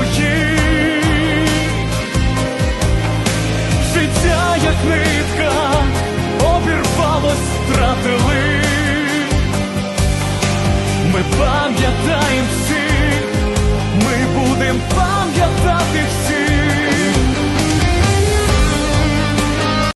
твої, життя, як нитка, обірвалось, втратили, ми пам'ятаємо всіх, ми будемо пам'ятати всіх.